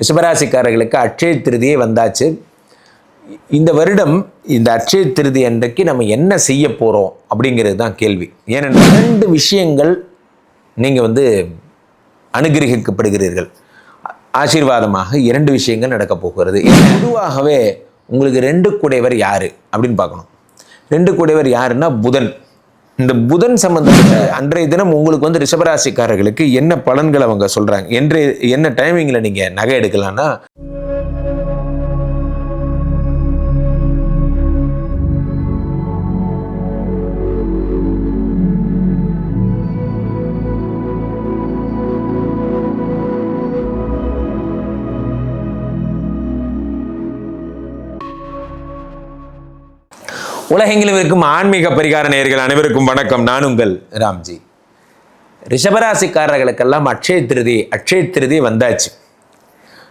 ரிஷபராசிக்காரர்களுக்கு அட்சய திருதியே வந்தாச்சு. இந்த வருடம் இந்த அட்சய திருதி அன்றைக்கு நம்ம என்ன செய்ய போகிறோம் அப்படிங்கிறது தான் கேள்வி. ஏனென்றால் இரண்டு விஷயங்கள் நீங்கள் வந்து அனுகிரகிக்கப்படுகிறீர்கள். ஆசீர்வாதமாக இரண்டு விஷயங்கள் நடக்கப் போகிறது. பொதுவாகவே உங்களுக்கு ரெண்டு குடைவர் யார் அப்படின்னு பார்க்கணும். ரெண்டு குடைவர் யாருன்னா புதன். இந்த புதன் சம்பந்தப்பட்ட அன்றைய தினம் உங்களுக்கு வந்து ரிஷபராசிக்காரர்களுக்கு என்ன பலன்கள் அவங்க சொல்கிறாங்க என்று என்ன டைமிங்கில் நீங்கள் நகை எடுக்கலாம்னா உலகெங்கிலும் இருக்கும் ஆன்மீக பரிகார நேயர்கள் அனைவருக்கும் வணக்கம். நான் உங்கள் ராம்ஜி. ரிஷபராசிக்காரர்களுக்கெல்லாம் அட்சய திருதி அட்சய திருதி வந்தாச்சு.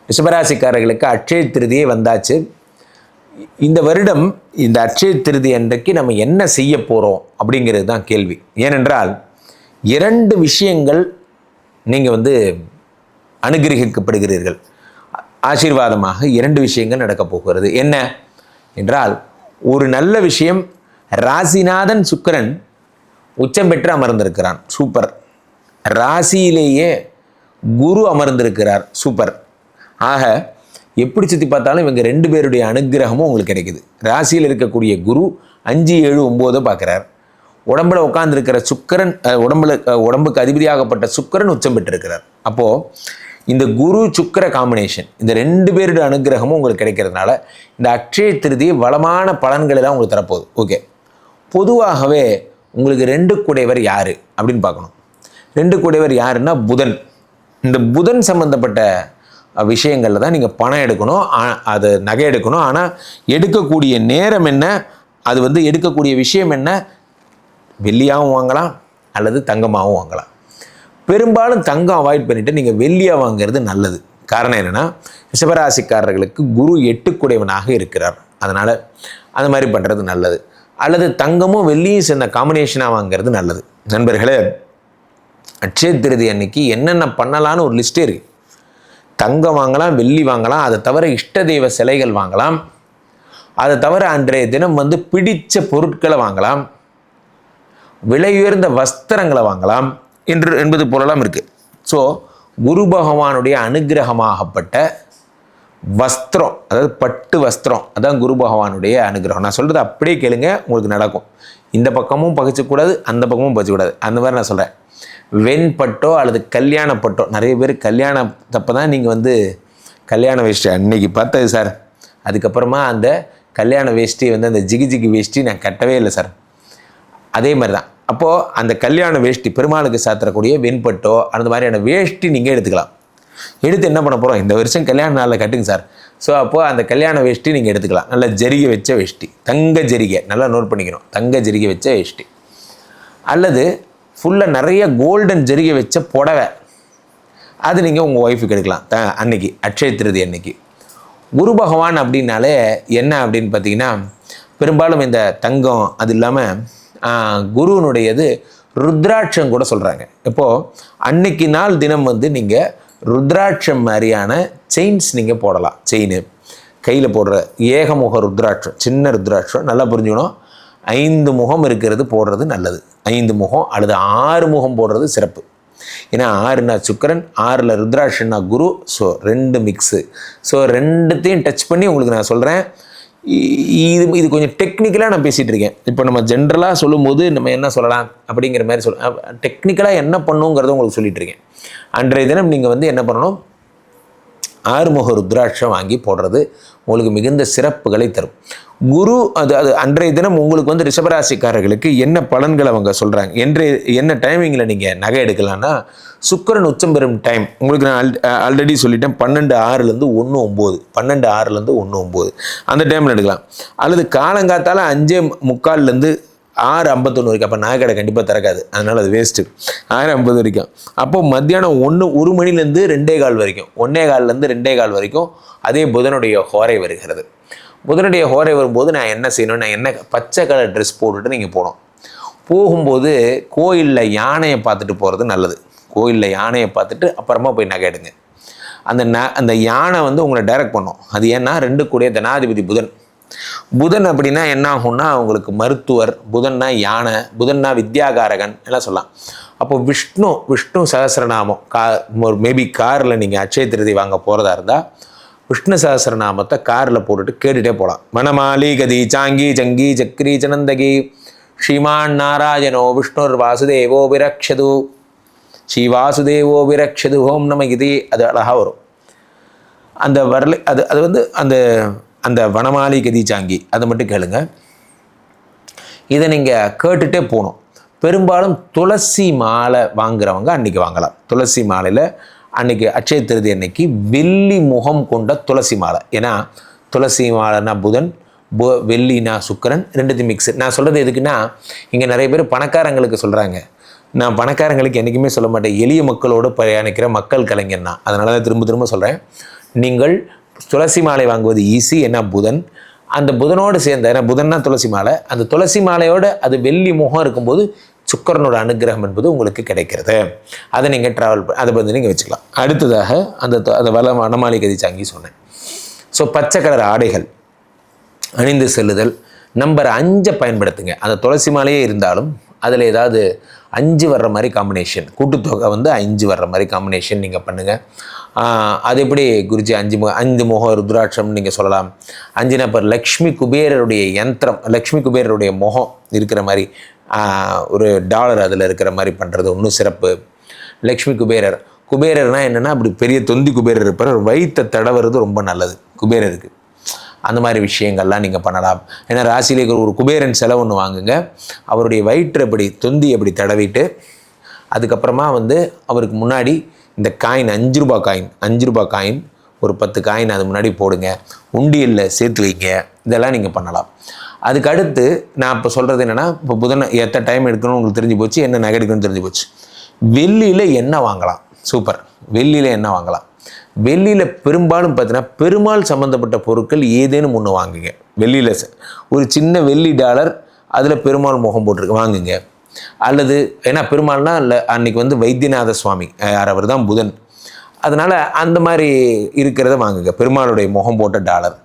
ரிஷபராசிக்காரர்களுக்கு அட்சய திருதியே வந்தாச்சு. இந்த வருடம் இந்த அட்சய திருதி அன்றைக்கு நம்ம என்ன செய்ய போகிறோம் அப்படிங்கிறது தான் கேள்வி. ஏனென்றால் இரண்டு விஷயங்கள் நீங்கள் வந்து அனுகிரகிக்கப்படுகிறீர்கள் ஆசீர்வாதமாக இரண்டு விஷயங்கள் நடக்கப் போகிறது என்ன என்றால் ஒரு நல்ல விஷயம் ராசிநாதன் சுக்கிரன் உச்சம் பெற்று அமர்ந்திருக்கிறான். சூப்பர். ராசியிலேயே குரு அமர்ந்திருக்கிறார். சூப்பர். ஆக எப்படி சுற்றி பார்த்தாலும் இவங்க ரெண்டு பேருடைய அனுக்கிரகமும் உங்களுக்கு கிடைக்குது. ராசியில் இருக்கக்கூடிய குரு அஞ்சு ஏழு ஒம்போதோ பார்க்குறார். உடம்புல உட்காந்துருக்கிற சுக்கிரன் உடம்புல உடம்புக்கு அதிபதியாகப்பட்ட சுக்கிரன் உச்சம் பெற்றிருக்கிறார். அப்போது இந்த குரு சுக்கிர காம்பினேஷன் இந்த ரெண்டு பேருடைய அனுக்கிரகமும் உங்களுக்கு கிடைக்கிறதுனால இந்த அக்ஷய திருதி வளமான பலன்களை தான் உங்களுக்கு தரப்போகுது. ஓகே பொதுவாகவே உங்களுக்கு ரெண்டு குடைவர் யார் அப்படின்னு பார்க்கணும். ரெண்டு குடைவர் யாருன்னா புதன். இந்த புதன் சம்பந்தப்பட்ட விஷயங்களில் தான் நீங்கள் பணம் எடுக்கணும். அது நகை எடுக்கணும். ஆனால் எடுக்கக்கூடிய நேரம் என்ன? அது வந்து எடுக்கக்கூடிய விஷயம் என்ன? வெள்ளியாகவும் வாங்கலாம் அல்லது தங்கமாகவும் வாங்கலாம். பெரும்பாலும் தங்கம் அவாய்ட் பண்ணிவிட்டு நீங்கள் வெள்ளியாக வாங்குறது நல்லது. காரணம் என்னென்னா ரிஷபராசிக்காரர்களுக்கு குரு எட்டுக்குடையவனாக இருக்கிறார். அதனால் அந்த மாதிரி பண்ணுறது நல்லது. அல்லது தங்கமும் வெள்ளியும் சேர்ந்த காம்பினேஷனாக வாங்குறது நல்லது. நண்பர்களே அட்சய திருதி அன்னைக்கு என்னென்ன பண்ணலான்னு ஒரு லிஸ்ட்டே இருக்கு. தங்கம் வாங்கலாம் வெள்ளி வாங்கலாம் அதை தவிர இஷ்ட தெய்வ சிலைகள் வாங்கலாம். அதை தவிர அன்றைய தினம் வந்து பிடித்த பொருட்களை வாங்கலாம். விலையுயர்ந்த வஸ்திரங்களை வாங்கலாம். என்று என்பது போலலாம் இருக்குது ஸோ குரு பகவானுடைய அனுகிரகமாகப்பட்ட வஸ்திரம் அதாவது பட்டு வஸ்திரம் அதான் குரு பகவானுடைய அனுகிரகம். நான் சொல்கிறது அப்படியே கேளுங்க உங்களுக்கு நடக்கும். இந்த பக்கமும் பகிச்சக்கூடாது அந்த பக்கமும் பகிச்சக்கூடாது. அந்த மாதிரி நான் சொல்கிறேன் வெண்பட்டோ அல்லது கல்யாண பட்டோ நிறைய பேர் கல்யாணத்தப்போ தான் நீங்கள் வந்து கல்யாண வேஷ்டி அன்னைக்கு பார்த்தது சார். அதுக்கப்புறமா அந்த கல்யாண வேஷ்டி வந்து அந்த ஜிகி ஜிகி வேஷ்டி நான் கட்டவே இல்லை சார். அதே மாதிரி தான் அப்போது அந்த கல்யாண வேஷ்டி பெருமாளுக்கு சாத்திரக்கூடிய வெண்பட்டோ அந்த மாதிரியான வேஷ்டி நீங்கள் எடுத்துக்கலாம். எடுத்து என்ன பண்ண போகிறோம் இந்த வருஷம் கல்யாண நாளில் கட்டுங்க சார். ஸோ அப்போது அந்த கல்யாண வேஷ்டி நீங்கள் எடுத்துக்கலாம். நல்ல ஜரிகை வச்ச வேஷ்டி. தங்க ஜரிகை நல்லா நோட் பண்ணிக்கணும். தங்க ஜரிகை வச்ச வேஷ்டி. அல்லது ஃபுல்லாக நிறைய கோல்டன் ஜரிகை வச்ச புடவை. அது நீங்கள் உங்கள் ஒய்ஃபுக்கு எடுக்கலாம். த அன்னைக்கு. அக்ஷய திருதி அன்னைக்கு. குரு பகவான் அப்படின்னாலே என்ன அப்படின்னு பார்த்தீங்கன்னா பெரும்பாலும் இந்த தங்கம் அது இல்லாமல் குருவனுடையது ருத்ராட்சம் கூட சொல்கிறாங்க இப்போது அன்னைக்கு நாள் தினம் வந்து நீங்கள் ருத்ராட்சம் மாதிரியான செயின்ஸ் நீங்கள் போடலாம். செயின் கையில் போடுற ஏகமுக ருத்ராட்சம் சின்ன ருத்ராட்சம் நல்லா புரிஞ்சுக்கணும். ஐந்து முகம் இருக்கிறது போடுறது நல்லது. ஐந்து முகம் அல்லது ஆறு முகம் போடுறது சிறப்பு. ஏன்னா ஆறுனா சுக்கரன் ஆறில் ருத்ராட்சன்னா குரு. ஸோ ரெண்டு மிக்ஸு ஸோ ரெண்டுத்தையும் டச் பண்ணி உங்களுக்கு நான் சொல்கிறேன் இது இது கொஞ்சம் டெக்னிக்கலாக நான் பேசிகிட்டு இருக்கேன் இப்போ நம்ம ஜென்ரலாக சொல்லும்போது நம்ம என்ன சொல்லலாம் அப்படிங்கிற மாதிரி சொல் டெக்னிக்கலாக என்ன பண்ணுங்கிறத உங்களுக்கு சொல்லிகிட்டு இருக்கேன் அன்றைய தினம் நீங்கள் வந்து என்ன பண்ணணும்? ஆறுமுக ருத்ராட்சம் வாங்கி போடுறது உங்களுக்கு மிகுந்த சிறப்புகளை தரும். குரு அது அது அன்றைய தினம் உங்களுக்கு வந்து ரிஷபராசிக்காரர்களுக்கு என்ன பலன்கள் அவங்க சொல்கிறாங்க என்றைய என்ன டைமிங்கில் நீங்கள் நகை எடுக்கலான்னா சுக்கரன் உச்சம் பெறும் டைம் உங்களுக்கு நான் ஆல்ரெடி சொல்லிட்டேன் பன்னெண்டு ஆறுலேருந்து ஒன்று ஒம்பது. பன்னெண்டு ஆறுலேருந்து ஒன்று ஒம்பது. அந்த டைமில் எடுக்கலாம். அல்லது காலங்காத்தால் அஞ்சே முக்கால்லேருந்து ஆறு ஐம்பத்தொன்று வரைக்கும். அப்போ நகைக்கடை கண்டிப்பாக திறக்காது. அதனால் அது வேஸ்ட்டு ஆறு ஐம்பது வரைக்கும். அப்போ மத்தியானம் ஒன்று ஒரு மணிலேருந்து ரெண்டே கால் வரைக்கும். ஒன்றே கால்லேருந்து ரெண்டே கால் வரைக்கும் அதே புதனுடைய ஹோரை வருகிறது. புதனுடைய ஹோரை வரும்போது நான் என்ன செய்யணும்? நான் என்ன பச்சை கலர் ட்ரெஸ் போட்டுட்டு நீங்கள் போகணும். போகும்போது கோயிலில் யானையை பார்த்துட்டு போகிறது நல்லது. கோயிலில் யானையை பார்த்துட்டு அப்புறமா போய் நகை எடுங்க. அந்த ந அந்த யானை வந்து உங்களை டைரக்ட் பண்ணும். அது ஏன்னா ரெண்டு கூடிய தனாதிபதி புதன். புதன் அப்படின்னா என்ன ஆகும்னா அவங்களுக்கு மருத்துவர் புதன்னா யானை புதன்னா வித்யாகாரகன் எல்லாம் சொல்லலாம். அப்போ விஷ்ணு விஷ்ணு சகசிரநாமம் கா ஒரு மேபி காரில் நீங்கள் அச்சய திருதி வாங்க போகிறதா இருந்தால் விஷ்ணு சகசிரநாமத்தை காரில் போட்டுட்டு கேட்டுகிட்டே போகலாம் மணமாலி கதி சாங்கி ஜங்கி சக்ரி சனந்தகி ஸ்ரீமான் நாராயணோ விஷ்ணுர் வாசுதேவோ விரக்ஷது. ஸ்ரீ வாசுதேவோ விரக்ஷது ஓம் நம இது அது அழகாக வரும். அந்த வரல அது அது வந்து அந்த அந்த வனமாலி கதி அதை மட்டும் கேளுங்க. இதை நீங்கள் கேட்டுகிட்டே போகணும். பெரும்பாலும் துளசி மாலை வாங்குறவங்க அன்னைக்கு வாங்கலாம். துளசி மாலையில் அன்னைக்கு அட்சய திருதி அன்னைக்கு வெள்ளி முகம் கொண்ட துளசி மாலை. ஏன்னா துளசி மாலைனா புதன் பு வெள்ளினா சுக்கிரன் ரெண்டுத்தையும் மிக்ஸ் நான் சொல்கிறது எதுக்குன்னா இங்கே நிறைய பேர் பணக்காரங்களுக்கு சொல்கிறாங்க நான் பணக்காரங்களுக்கு என்றைக்குமே சொல்ல மாட்டேன். எளிய மக்களோடு பிரயாணிக்கிற மக்கள் கலைஞர் தான் அதனால தான் திரும்ப திரும்ப சொல்கிறேன் நீங்கள் துளசி மாலை வாங்குவது ஈஸி ஏன்னா புதன். அந்த புதனோடு சேர்ந்த ஏன்னா புதன்னா துளசி மாலை. அந்த துளசி மாலையோட அது வெள்ளி முகம் இருக்கும்போது சுக்கரனோட அனுகிரகம் என்பது உங்களுக்கு கிடைக்கிறது. அதை நீங்கள் ட்ராவல் அதை வந்து நீங்கள் வச்சுக்கலாம். அடுத்ததாக அந்த அந்த வள வனமாலை கதி சாங்கி சொன்னேன். ஸோ பச்சை கலர் ஆடைகள் அணிந்து செல்லுதல். நம்பர் அஞ்சை பயன்படுத்துங்க. அந்த துளசி மாலையே இருந்தாலும் அதில் ஏதாவது அஞ்சு வர்ற மாதிரி காம்பினேஷன் கூட்டுத்தொகை வந்து அஞ்சு வர்ற மாதிரி காம்பினேஷன் நீங்கள் பண்ணுங்கள் அது எப்படி குருஜி? அஞ்சு முக அஞ்சு முகம் ருத்ராட்சம்னு நீங்கள் சொல்லலாம். அஞ்சு நபர் லக்ஷ்மி குபேரருடைய யந்திரம் லக்ஷ்மி குபேரருடைய முகம் இருக்கிற மாதிரி ஒரு டாலர் அதில் இருக்கிற மாதிரி பண்ணுறது இன்னும் சிறப்பு. லக்ஷ்மி குபேரர். குபேரர்னா என்னென்னா அப்படி பெரிய தொந்தி குபேரர் இருப்பார். அவர் வயிற்றை தடவுறது ரொம்ப நல்லது குபேரருக்கு. அந்த மாதிரி விஷயங்கள்லாம் நீங்கள் பண்ணலாம். ஏன்னா ராசியிலே இருக்கிற ஒரு குபேரன் செலவு ஒன்று வாங்குங்க. அவருடைய வயிற்று அப்படி தொந்தி அப்படி தடவிட்டு அதுக்கப்புறமா வந்து அவருக்கு முன்னாடி இந்த காயின் அஞ்சு ரூபா காயின் அஞ்சு ரூபா காயின் ஒரு பத்து காயின் அது முன்னாடி போடுங்க. உண்டியலில் சேர்த்து வைங்க. இதெல்லாம் நீங்கள் பண்ணலாம். அதுக்கு அடுத்து நான் இப்போ சொல்கிறது என்னென்னா இப்போ புதன் எத்தனை டைம் எடுக்கணும்னு உங்களுக்கு தெரிஞ்சு போச்சு என்ன நகை எடுக்கணும்னு தெரிஞ்சு போச்சு. வெள்ளியில் என்ன வாங்கலாம்? சூப்பர். வெள்ளியில் என்ன வாங்கலாம்? வெள்ளியில் பெரும்பாலும் பார்த்தீங்கன்னா பெருமாள் சம்மந்தப்பட்ட பொருட்கள் ஏதேனும் ஒன்று வாங்குங்க. வெள்ளியில் ஒரு சின்ன வெள்ளி டாலர் அதில் பெருமாள் முகம் போட்டிருக்கு வாங்குங்க. அல்லது ஏன்னா பெருமாள்னா இல்லை அன்னைக்கு வந்து வைத்தியநாத சுவாமி யார் அவர் தான் புதன். அதனால் அந்த மாதிரி இருக்கிறத வாங்குங்க. பெருமாளுடைய முகம் போட்ட டாலர்.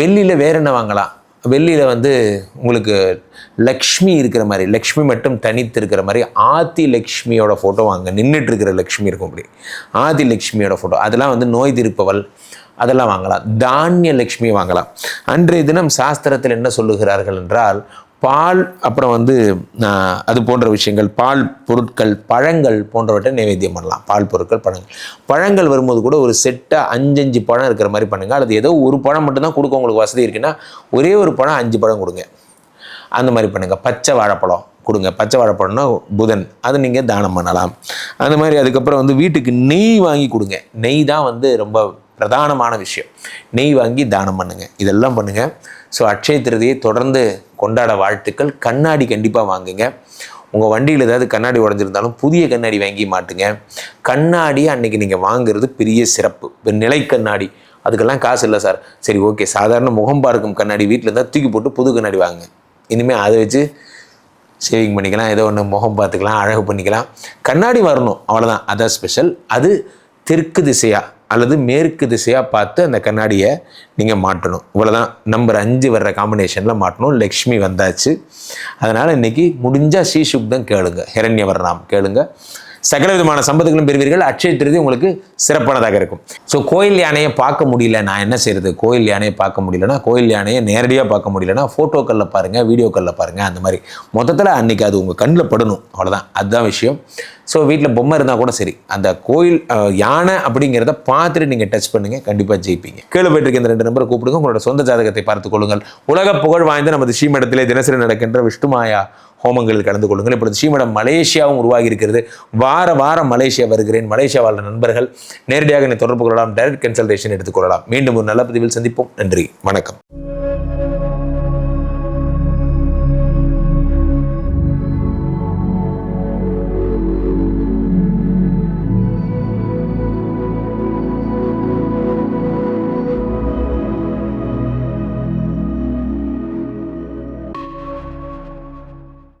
வெள்ளியில் வேற என்ன வாங்கலாம்? வெள்ளியில் வந்து உங்களுக்கு லக்ஷ்மி இருக்கிற மாதிரி லக்ஷ்மி மட்டும் தனித்து இருக்கிற மாதிரி ஆதி லக்ஷ்மியோட ஃபோட்டோ வாங்க நின்றுட்டு இருக்கிற லக்ஷ்மி இருக்கும் அப்படி. ஆதி லக்ஷ்மியோட ஃபோட்டோ அதெல்லாம் வந்து நோய் தீர்ப்பவள் அதெல்லாம் வாங்கலாம். தானிய லக்ஷ்மி வாங்கலாம். அன்றைய தினம் சாஸ்திரத்தில் என்ன சொல்லுகிறார்கள் என்றால் பால் அப்புறம் வந்து அது போன்ற விஷயங்கள் பால் பொருட்கள் பழங்கள் போன்றவற்றை நைவேத்தியம் பண்ணலாம். பால் பொருட்கள் பழங்கள். பழங்கள் வரும்போது கூட ஒரு செட்டாக அஞ்சஞ்சு பழம் இருக்கிற மாதிரி பண்ணுங்கள் அல்லது ஏதோ ஒரு பழம் மட்டும்தான் கொடுக்க உங்களுக்கு வசதி இருக்குன்னா ஒரே ஒரு பழம் அஞ்சு பழம் கொடுங்க. அந்த மாதிரி பண்ணுங்கள் பச்சை வாழைப்பழம் கொடுங்க. பச்சை வாழைப்பழம்னா புதன். அதை நீங்கள் தானம் பண்ணலாம். அந்த மாதிரி அதுக்கப்புறம் வந்து வீட்டுக்கு நெய் வாங்கி கொடுங்க. நெய் தான் வந்து ரொம்ப பிரதானமான விஷயம். நெய் வாங்கி தானம் பண்ணுங்கள் இதெல்லாம் பண்ணுங்கள் ஸோ அக்ஷய திருதியை தொடர்ந்து கொண்டாட வாழ்த்துக்கள். கண்ணாடி கண்டிப்பாக வாங்குங்க. உங்கள் வண்டியில் ஏதாவது கண்ணாடி உடஞ்சிருந்தாலும் புதிய கண்ணாடி வாங்கி மாட்டுங்க. கண்ணாடி அன்னைக்கு நீங்கள் வாங்குறது பெரிய சிறப்பு. நிலை கண்ணாடி. அதுக்கெல்லாம் காசு இல்லை சார். சரி ஓகே. சாதாரண முகம் பார்க்கும் கண்ணாடி வீட்டில் இருந்தால் தூக்கி போட்டு புது கண்ணாடி வாங்க இனிமேல் அதை வச்சு சேவிங் பண்ணிக்கலாம். ஏதோ ஒன்று முகம் பார்த்துக்கலாம் அழகு பண்ணிக்கலாம். கண்ணாடி வரணும். அவ்வளோதான் அதான் ஸ்பெஷல். அது தெற்கு திசையாக அல்லது மேற்கு திசையாக பார்த்து அந்த கண்ணாடியை நீங்கள் மாட்டணும் இவ்வளோதான் நம்பர் அஞ்சு வர்ற காம்பினேஷனில் மாட்டணும் லக்ஷ்மி வந்தாச்சு. அதனால் இன்னைக்கு முடிஞ்சால் ஸ்ரீசுக்தம் கேளுங்க. ஹிரண்யவர்ணாம் கேளுங்க. சகல விதமான சம்பத்துகளும் பெறுவீர்கள். அட்சய திருதி உங்களுக்கு சிறப்பானதாக இருக்கும். ஸோ கோயில் யானையை பார்க்க முடியல. நான் என்ன செய்யறது கோயில் யானையை பார்க்க முடியலன்னா கோயில் யானையை நேரடியாக பார்க்க முடியலன்னா ஃபோட்டோக்களில் பாருங்கள் வீடியோக்களில் பாருங்கள் அந்த மாதிரி. மொத்தத்தில் அன்றைக்கி அது உங்கள் கண்ணில் படணும். அவ்வளோதான் அதுதான் விஷயம். ஸோ வீட்டில் பொம்மை இருந்தால் கூட சரி. அந்த கோயில் யானை அப்படிங்கிறத பார்த்துட்டு நீங்கள் டச் பண்ணுங்க. கண்டிப்பாக ஜெயிப்பீங்க. கீழே போயிட்டு இந்த ரெண்டு நம்பரை கூப்பிடுங்க. உங்களோட சொந்த ஜாதகத்தை பார்த்துக் கொள்ளுங்கள். உலக புகழ் வாய்ந்த நமது ஸ்ரீமடத்திலே தினசரி நடக்கின்ற விஷ்ணுமாயா ஹோமங்களில் கலந்து கொள்ளுங்கள். இப்பொழுது ஸ்ரீமடம் மலேசியாவும் உருவாகி இருக்கிறது வார வாரம் மலேசியா வருகிறேன். மலேசியா வாழ்ந்த நண்பர்கள் நேரடியாக என்னை தொடர்பு கொள்ளலாம். டைரக்ட் கன்சல்டேஷன் எடுத்துக்கொள்ளலாம் மீண்டும் ஒரு நல்ல பதிவில் சந்திப்போம். நன்றி. வணக்கம்.